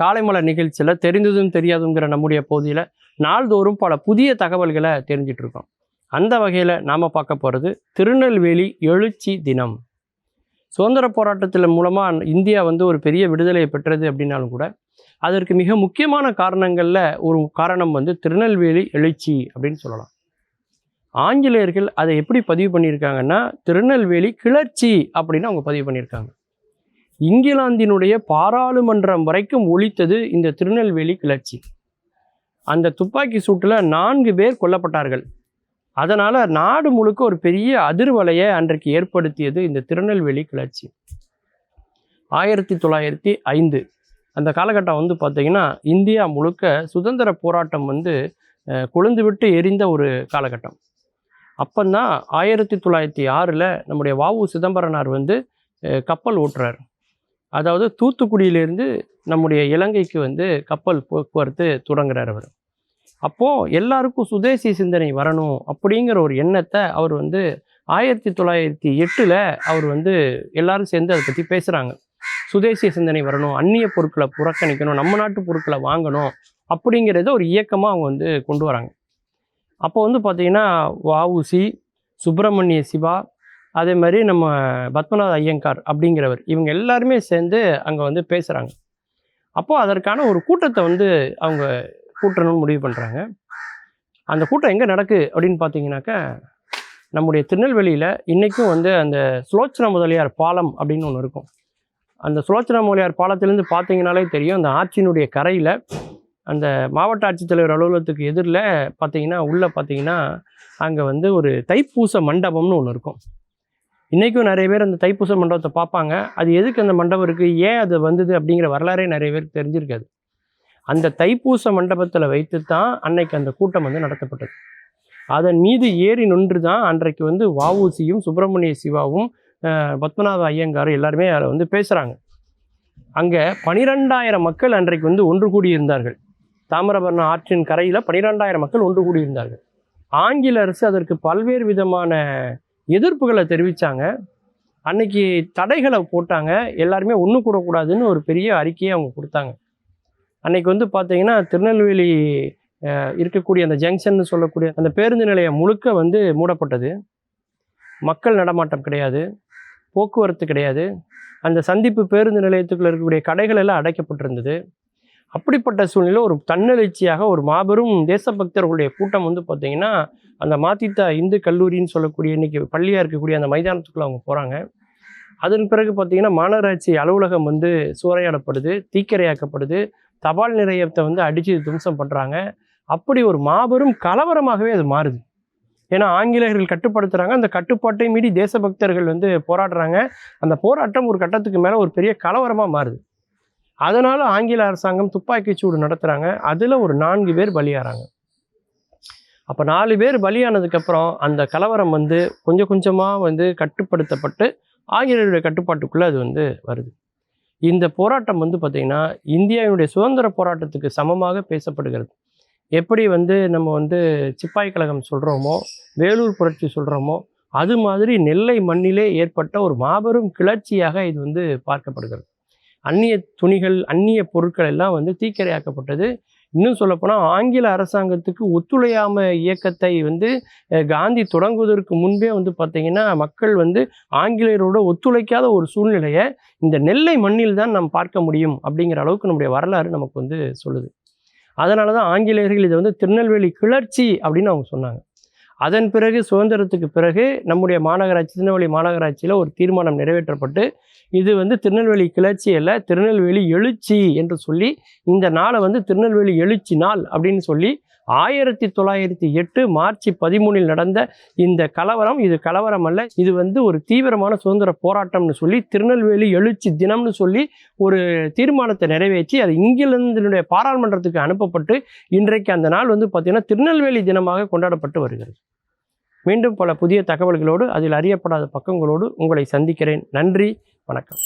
காலைமலர் நிகழ்ச்சியில் தெரிந்ததும் தெரியாதுங்கிற நம்முடைய பகுதியில் நாள்தோறும் பல புதிய தகவல்களை தெரிஞ்சிட்டு இருக்கோம் அந்த வகையில் நாம் பார்க்க போகிறது திருநெல்வேலி எழுச்சி தினம். சுதந்திர போராட்டத்தில் மூலமாக இந்தியா வந்து ஒரு பெரிய விடுதலையை பெற்றது அப்படின்னாலும் கூட அதற்கு மிக முக்கியமான காரணங்களில் ஒரு காரணம் வந்து திருநெல்வேலி எழுச்சி அப்படின்னு சொல்லலாம். ஆங்கிலேயர்கள் அதை எப்படி பதிவு பண்ணியிருக்காங்கன்னா திருநெல்வேலி கிளர்ச்சி அப்படின்னு அவங்க பதிவு பண்ணியிருக்காங்க. இங்கிலாந்தினுடைய பாராளுமன்றம் வரைக்கும் ஒழித்தது இந்த திருநெல்வேலி கிளர்ச்சி. அந்த துப்பாக்கி சூட்டில் நான்கு பேர் கொல்லப்பட்டார்கள். அதனால் நாடு முழுக்க ஒரு பெரிய அதிர்வலையை அன்றைக்கு ஏற்படுத்தியது இந்த திருநெல்வேலி கிளர்ச்சி. ஆயிரத்தி தொள்ளாயிரத்தி ஐந்து. அந்த காலகட்டம் வந்து பார்த்திங்கன்னா இந்தியா முழுக்க சுதந்திர போராட்டம் வந்து அஹ், கொழுந்து விட்டு எரிந்த ஒரு காலகட்டம். அப்போந்தான் ஆயிரத்தி தொள்ளாயிரத்தி ஆறில் நம்முடைய வாவு சிதம்பரனார் வந்து கப்பல் ஓட்டுறார். அதாவது தூத்துக்குடியிலேருந்து நம்முடைய இலங்கைக்கு வந்து கப்பல் போக்குவரத்து தொடங்குறார் அவர் அப்போது எல்லாருக்கும் சுதேசி சிந்தனை வரணும் அப்படிங்கிற ஒரு எண்ணத்தை அவர் வந்து ஆயிரத்தி தொள்ளாயிரத்தி எட்டில் அவர் வந்து எல்லாரும் சேர்ந்து அதை பற்றி பேசுகிறாங்க சுதேசிய சிந்தனை வரணும் அந்நிய பொருட்களை புறக்கணிக்கணும் நம்ம நாட்டு பொருட்களை வாங்கணும் அப்படிங்கிறத ஒரு இயக்கமாக அவங்க வந்து கொண்டு வராங்க அப்போ வந்து பார்த்திங்கன்னா வஉசி சுப்பிரமணிய சிவா அதே மாதிரி நம்ம பத்மநாத ஐயங்கார் அப்படிங்கிறவர் இவங்க எல்லாருமே சேர்ந்து அங்கே வந்து பேசுகிறாங்க அப்போது அதற்கான ஒரு கூட்டத்தை வந்து அவங்க கூட்டணும்னு முடிவு பண்ணுறாங்க அந்த கூட்டம் எங்கே நடக்கு அப்படின்னு பார்த்தீங்கன்னாக்கா நம்முடைய திருநெல்வேலியில் இன்றைக்கும் வந்து அந்த சுலோச்சன முதலியார் பாலம் அப்படின்னு ஒன்று இருக்கும். அந்த சுலோச்சன முதலியார் பாலத்திலேருந்து பார்த்தீங்கனாலே தெரியும் அந்த ஆற்றினுடைய கரையில் அந்த மாவட்ட ஆட்சித்தலைவர் அலுவலகத்துக்கு எதிரில் பார்த்தீங்கன்னா உள்ளே பார்த்தீங்கன்னா அங்கே வந்து ஒரு தைப்பூச மண்டபம்னு ஒன்று இருக்கும். இன்றைக்கும் நிறைய பேர் அந்த தைப்பூச மண்டபத்தை பார்ப்பாங்க. அது எதுக்கு அந்த மண்டபம் இருக்குது ஏன் அது வந்தது? அப்படிங்கிற வரலாறே நிறைய பேருக்கு தெரிஞ்சிருக்காது. அந்த தைப்பூச மண்டபத்தில் வைத்து தான் அன்னைக்கு அந்த கூட்டம் வந்து நடத்தப்பட்டது. அதன் மீது ஏறி நின்று தான் அன்றைக்கு வந்து வஉசியும் சுப்பிரமணிய சிவாவும் பத்மநாத ஐயங்காரும் எல்லாருமே அதில் வந்து பேசுகிறாங்க அங்கே பனிரெண்டாயிரம் மக்கள் அன்றைக்கு வந்து ஒன்று கூடியிருந்தார்கள். தாமிரபரண ஆற்றின் கரையில் பனிரெண்டாயிரம் மக்கள் ஒன்று கூடியிருந்தார்கள். ஆங்கில அரசு அதற்கு பல்வேறு விதமான எதிர்ப்புகளை தெரிவித்தாங்க அன்னைக்கு தடைகளை போட்டாங்க. எல்லாருமே ஒன்று கூடக்கூடாதுன்னு ஒரு பெரிய அறிக்கையை அவங்க கொடுத்தாங்க. அன்னைக்கு வந்து பார்த்தீங்கன்னா திருநெல்வேலி இருக்கக்கூடிய அந்த ஜங்ஷன் சொல்லக்கூடிய அந்த பேருந்து நிலையம் முழுக்க வந்து மூடப்பட்டது. மக்கள் நடமாட்டம் கிடையாது. போக்குவரத்து கிடையாது. அந்த சந்திப்பு பேருந்து நிலையத்துக்குள்ளே இருக்கக்கூடிய கடைகள் எல்லாம் அடைக்கப்பட்டிருந்தது. அப்படிப்பட்ட சூழ்நிலை ஒரு தன்னெழுச்சியாக ஒரு மாபெரும் தேசபக்தர்களுடைய கூட்டம் வந்து பார்த்தீங்கன்னா அந்த மாத்தித்தா இந்து கல்லூரின்னு சொல்லக்கூடிய இன்னைக்கு பள்ளியாக இருக்கக்கூடிய அந்த மைதானத்துக்குள்ளே அவங்க போகிறாங்க அதன் பிறகு பார்த்தீங்கன்னா மாநகராட்சி அலுவலகம் வந்து சூறையாடப்படுது தீக்கிரையாக்கப்படுது தபால் நிலையத்தை வந்து அடித்து தும்சம் பண்ணுறாங்க அப்படி ஒரு மாபெரும் கலவரமாகவே அது மாறுது. ஏன்னா ஆங்கிலேயர்கள் கட்டுப்படுத்துகிறாங்க அந்த கட்டுப்பாட்டை மீறி தேசபக்தர்கள் வந்து போராடுறாங்க. அந்த போராட்டம் ஒரு கட்டத்துக்கு மேலே ஒரு பெரிய கலவரமாக மாறுது. அதனால் ஆங்கில அரசாங்கம் துப்பாக்கி சூடு நடத்துகிறாங்க அதில் ஒரு நான்கு பேர் பலியாகிறாங்க அப்போ நாலு பேர் பலியானதுக்கப்புறம் அந்த கலவரம் வந்து கொஞ்சம் கொஞ்சமாக வந்து கட்டுப்படுத்தப்பட்டு ஆங்கிலேயருடைய கட்டுப்பாட்டுக்குள்ளே அது வந்து வருது. இந்த போராட்டம் வந்து பார்த்திங்கன்னா இந்தியாவினுடைய சுதந்திர போராட்டத்துக்கு சமமாக பேசப்படுகிறது. எப்படி வந்து நம்ம வந்து சிப்பாய் கழகம் சொல்கிறோமோ வேலூர் புரட்சி சொல்கிறோமோ அது மாதிரி நெல்லை மண்ணிலே ஏற்பட்ட ஒரு மாபெரும் கிளர்ச்சியாக இது வந்து பார்க்கப்படுகிறது. அந்நிய துணிகள் அந்நிய பொருட்கள் எல்லாம் வந்து தீக்கரையாக்கப்பட்டது. இன்னும் சொல்லப்போனால் ஆங்கில அரசாங்கத்துக்கு ஒத்துழையாம இயக்கத்தை வந்து காந்தி தொடங்குவதற்கு முன்பே வந்து பார்த்திங்கன்னா மக்கள் வந்து ஆங்கிலேயரோட ஒத்துழைக்காத ஒரு சூழ்நிலையை இந்த நெல்லை மண்ணில் தான் நாம் பார்க்க முடியும் அப்படிங்கிற அளவுக்கு நம்முடைய வரலாறு நமக்கு வந்து சொல்லுது. அதனால தான் ஆங்கிலேயர்கள் இதை வந்து திருநெல்வேலி கிளர்ச்சி அப்படின்னு அவங்க சொன்னாங்க. அதன் பிறகு சுதந்திரத்துக்கு பிறகு நம்முடைய மாநகராட்சி திருநெல்வேலி மாநகராட்சியில் ஒரு தீர்மானம் நிறைவேற்றப்பட்டு இது வந்து திருநெல்வேலி கிளர்ச்சி அல்ல திருநெல்வேலி எழுச்சி என்று சொல்லி இந்த நாளை வந்து திருநெல்வேலி எழுச்சி நாள் அப்படின்னு சொல்லி ஆயிரத்தி தொள்ளாயிரத்தி எட்டு மார்ச் பதிமூணில் நடந்த இந்த கலவரம் இது கலவரம் அல்ல இது வந்து ஒரு தீவிரமான சுதந்திர போராட்டம்னு சொல்லி திருநெல்வேலி எழுச்சி தினம்னு சொல்லி ஒரு தீர்மானத்தை நிறைவேற்றி அது இங்கிலாந்தினுடைய பாராளுமன்றத்துக்கு அனுப்பப்பட்டு இன்றைக்கு அந்த நாள் வந்து பார்த்திங்கன்னா திருநெல்வேலி தினமாக கொண்டாடப்பட்டு வருகிறது. மீண்டும் பல புதிய தகவல்களோடு அதில் அறியப்படாத பக்கங்களோடு உங்களை சந்திக்கிறேன். நன்றி வணக்கம்.